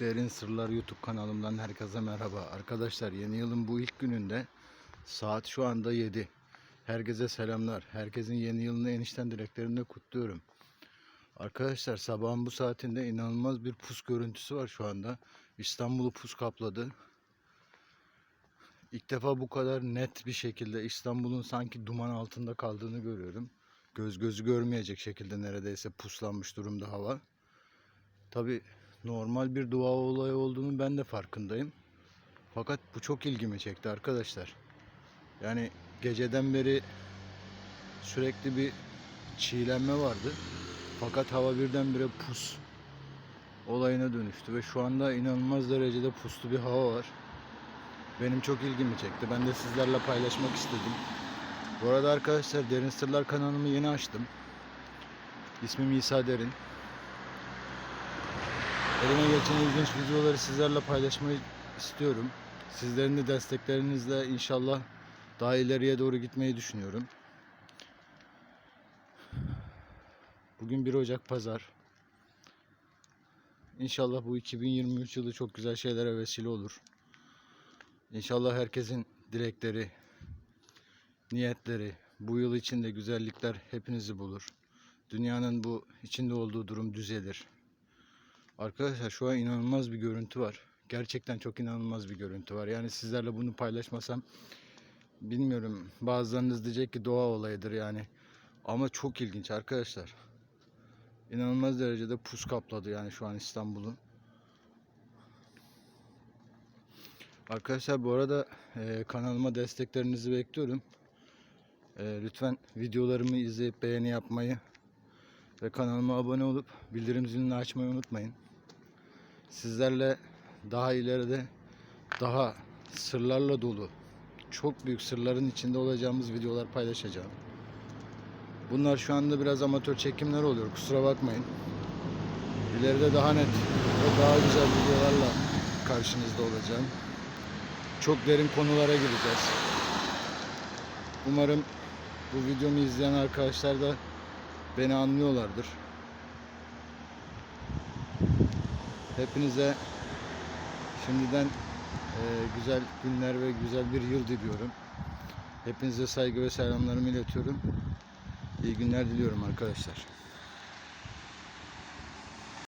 Derin Sırlar YouTube kanalımdan herkese merhaba. Arkadaşlar yeni yılın bu ilk gününde saat şu anda 7. Herkese selamlar. Herkesin yeni yılını enişten dileklerini de kutluyorum. Arkadaşlar sabahın bu saatinde inanılmaz bir pus görüntüsü var şu anda. İstanbul'u pus kapladı. İlk defa bu kadar net bir şekilde İstanbul'un sanki duman altında kaldığını görüyorum. Göz gözü görmeyecek şekilde neredeyse puslanmış durumda hava. Tabi normal bir doğa olayı olduğunu ben de farkındayım. Fakat bu çok ilgimi çekti arkadaşlar. Yani geceden beri sürekli bir çiğlenme vardı. Fakat hava birdenbire pus olayına dönüştü ve şu anda inanılmaz derecede puslu bir hava var. Benim çok ilgimi çekti. Ben de sizlerle paylaşmak istedim. Bu arada arkadaşlar Derin Sırlar kanalımı yeni açtım. İsmim İsa Derin. Elime geçen ilginç videoları sizlerle paylaşmayı istiyorum. Sizlerin de desteklerinizle inşallah daha ileriye doğru gitmeyi düşünüyorum. Bugün 1 Ocak Pazar. İnşallah bu 2023 yılı çok güzel şeylere vesile olur. İnşallah herkesin dilekleri, niyetleri, bu yıl içinde güzellikler hepinizi bulur. Dünyanın bu içinde olduğu durum düzelir. Arkadaşlar şu an inanılmaz bir görüntü var. Gerçekten çok inanılmaz bir görüntü var. Yani sizlerle bunu paylaşmasam bilmiyorum. Bazılarınız diyecek ki doğa olayıdır yani. Ama çok ilginç arkadaşlar. İnanılmaz derecede pus kapladı yani şu an İstanbul'u. Arkadaşlar bu arada e, kanalıma desteklerinizi bekliyorum. E, lütfen videolarımı izleyip beğeni yapmayı ve kanalıma abone olup bildirim zilini açmayı unutmayın. Sizlerle daha ileride daha sırlarla dolu, çok büyük sırların içinde olacağımız videolar paylaşacağım. Bunlar şu anda biraz amatör çekimler oluyor. Kusura bakmayın. İleride daha net ve daha güzel videolarla karşınızda olacağım. Çok derin konulara gireceğiz. Umarım bu videomu izleyen arkadaşlar da beni anlıyorlardır. Hepinize şimdiden e, güzel günler ve güzel bir yıl diliyorum. Hepinize saygı ve selamlarımı iletiyorum. İyi günler diliyorum arkadaşlar.